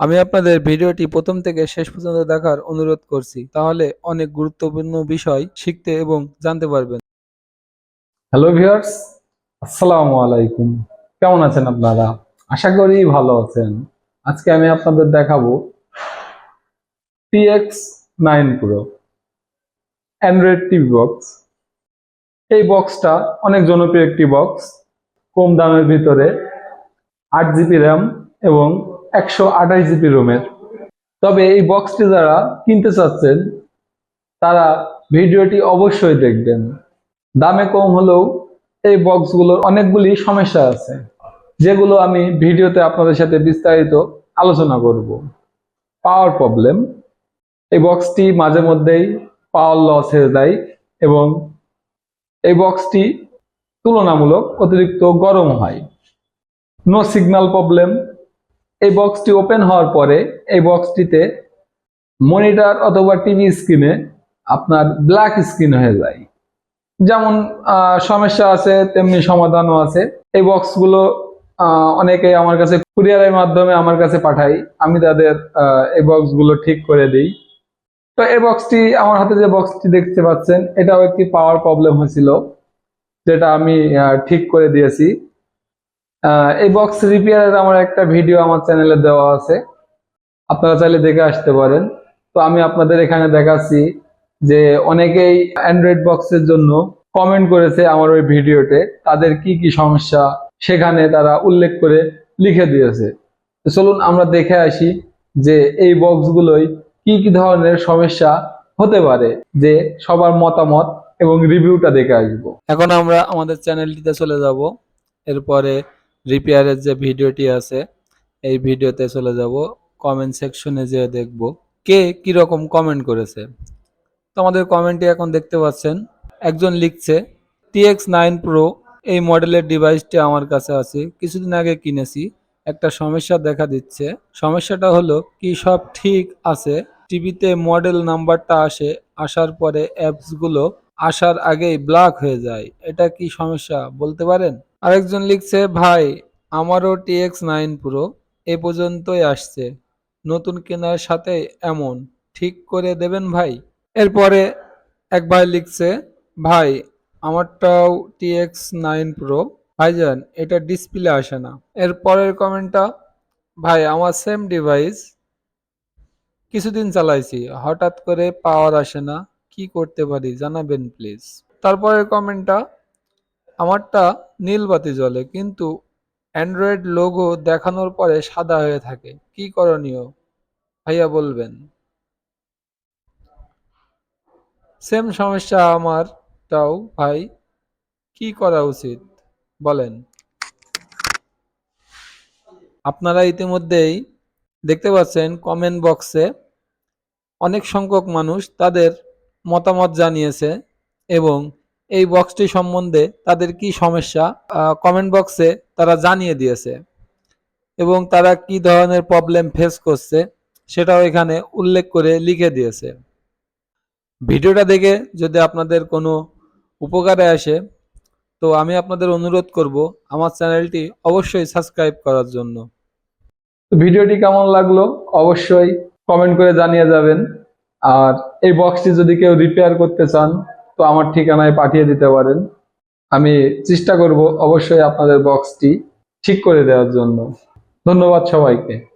আমি আপনাদের ভিডিওটি প্রথম থেকে শেষ পর্যন্ত দেখার অনুরোধ করছি। তাহলে অনেক গুরুত্বপূর্ণ বিষয় শিখতে এবং জানতে পারবেন। হ্যালো ভিউয়ার্স আসসালামু আলাইকুম। কেমন আছেন আপনারা? আশা করি ভালো আছেন। আজকে আমি আপনাদের দেখাবো TX nine pro Android TV box এই বক্সটা অনেক জনপ্রিয় একটি বক্স কম দামের ভিতরে আট জিবি র্যাম এবং একশো আঠাশ জিবি রোমের। তবে এই বক্সটি যারা কিনতে চাচ্ছেন, তারা ভিডিওটি অবশ্যই দেখবেন। দামে কম হলেও এই বক্সগুলোর অনেকগুলি সমস্যা আছে, যেগুলো আমি ভিডিওতে আপনাদের সাথে বিস্তারিত আলোচনা করব। পাওয়ার প্রবলেম, এই বক্সটি মাঝে মধ্যেই পাওয়ার লস হয়ে যায় এবং এই বক্সটি তুলনামূলক অতিরিক্ত গরম হয়। নো সিগন্যাল প্রবলেম এই বক্সটি ওপেন হওয়ার পরে এই বক্সটিতে মনিটর অথবা টিভি স্ক্রিনে আপনার ব্ল্যাক স্ক্রিন হয়ে যায়। যেমন সমস্যা আছে, তেমনি সমাধানও আছে। এই বক্সগুলো অনেকে আমার কাছে কুরিয়ারের মাধ্যমে আমার কাছে পাঠাই। আমি তাদের এই বক্সগুলো ঠিক করে দিই। তো এই বক্সটি আমার হাতে যে বক্সটি দেখতে পাচ্ছেন, এটাও একটি পাওয়ার প্রবলেম হয়েছিল, যেটা আমি ঠিক করে দিয়েছি। এই বক্স রিপেয়ারের আমার একটা ভিডিও আমার চ্যানেলে দেওয়া আছে। আপনারা চাইলে দেখে আসতে পারেন। তো আমি আপনাদের এখানে দেখাচ্ছি যে অনেকেই অ্যান্ড্রয়েড বক্সের জন্য কমেন্ট করেছে আমার ওই ভিডিওতে তাদের কি কি সমস্যা সেখানে তারা উল্লেখ করে লিখে দিয়েছে। চলুন আমরা দেখে আসি যে এই বক্সগুলোই কি কি ধরনের সমস্যা হতে পারে, যে সবার মতামত এবং রিভিউটা দেখে আসব। এখন আমরা আমাদের চ্যানেলটিতে চলে যাব। এরপরে রিপেয়ারের যে ভিডিওটি আছে, এই ভিডিওতে চলে যাব। কমেন্ট সেকশনে যেয়ে দেখব কে কি রকম কমেন্ট করেছে। তো আমাদের কমেন্টটি এখন দেখতে পাচ্ছেন, একজন লিখছে টিএক্স নাইন প্রো এই মডেলের ডিভাইসটি আমার কাছে আছে, কিছুদিন আগে কিনেছি, একটা সমস্যা দেখা দিচ্ছে। সমস্যাটা হলো কি সব ঠিক আছে, টিভিতে মডেল নাম্বারটা আসে, আসার পরে অ্যাপসগুলো আসার আগেই ব্লক হয়ে যায়, এটা কি সমস্যা বলতে পারেন? আরেকজন লিখছে, ভাই, আমারও টিএক্স নাইন প্রো, এ পর্যন্তই আসছে। নতুন কেনার সাথে এমন, ঠিক করে দেবেন ভাই? এরপরে এক ভাই লিখছে, ভাই, আমারটাও টিএক্স নাইন প্রো, ভাইজান, এটা ডিসপ্লে আসে না। এর পরের কমেন্টটা, ভাই, আমার সেম ডিভাইস, কিছুদিন চালাইছি, হঠাৎ করে পাওয়ার আসে না, কি করতে পারি, জানাবেন প্লিজ? তারপরের কমেন্টটা আমারটা নীল বাতি জ্বলে, কিন্তু অ্যান্ড্রয়েড লোগো দেখানোর পরে সাদা হয়ে থাকে। কি করণীয়? ভাইয়া বলবেন। সেম সমস্যা আমারটাও, ভাই। কি করা উচিত? বলেন। আপনারা ইতিমধ্যেই দেখতে পাচ্ছেন কমেন্ট বক্সে অনেক সংখ্যক মানুষ তাদের মতামত জানিয়েছে এবং এই বক্সটি সম্বন্ধে তাদের কি সমস্যা কমেন্ট বক্সে তারা জানিয়ে দিয়েছে। এবং তারা কি ধরনের প্রবলেম ফেস করছে সেটাও এখানে উল্লেখ করে লিখে দিয়েছে। ভিডিওটা দেখে যদি আপনাদের কোনো উপকারে আসে, তো আমি আপনাদের অনুরোধ করব আমার চ্যানেলটি অবশ্যই সাবস্ক্রাইব করার জন্য। ভিডিওটি কেমন লাগল অবশ্যই কমেন্ট করে জানিয়ে যাবেন। আর এই বক্সটি যদি কেউ রিপেয়ার করতে চান তো আমার ঠিকানায় পাঠিয়ে দিতে পারেন। আমি চেষ্টা করব অবশ্যই আপনাদের বক্সটি ঠিক করে দেওয়ার জন্য। ধন্যবাদ সবাইকে।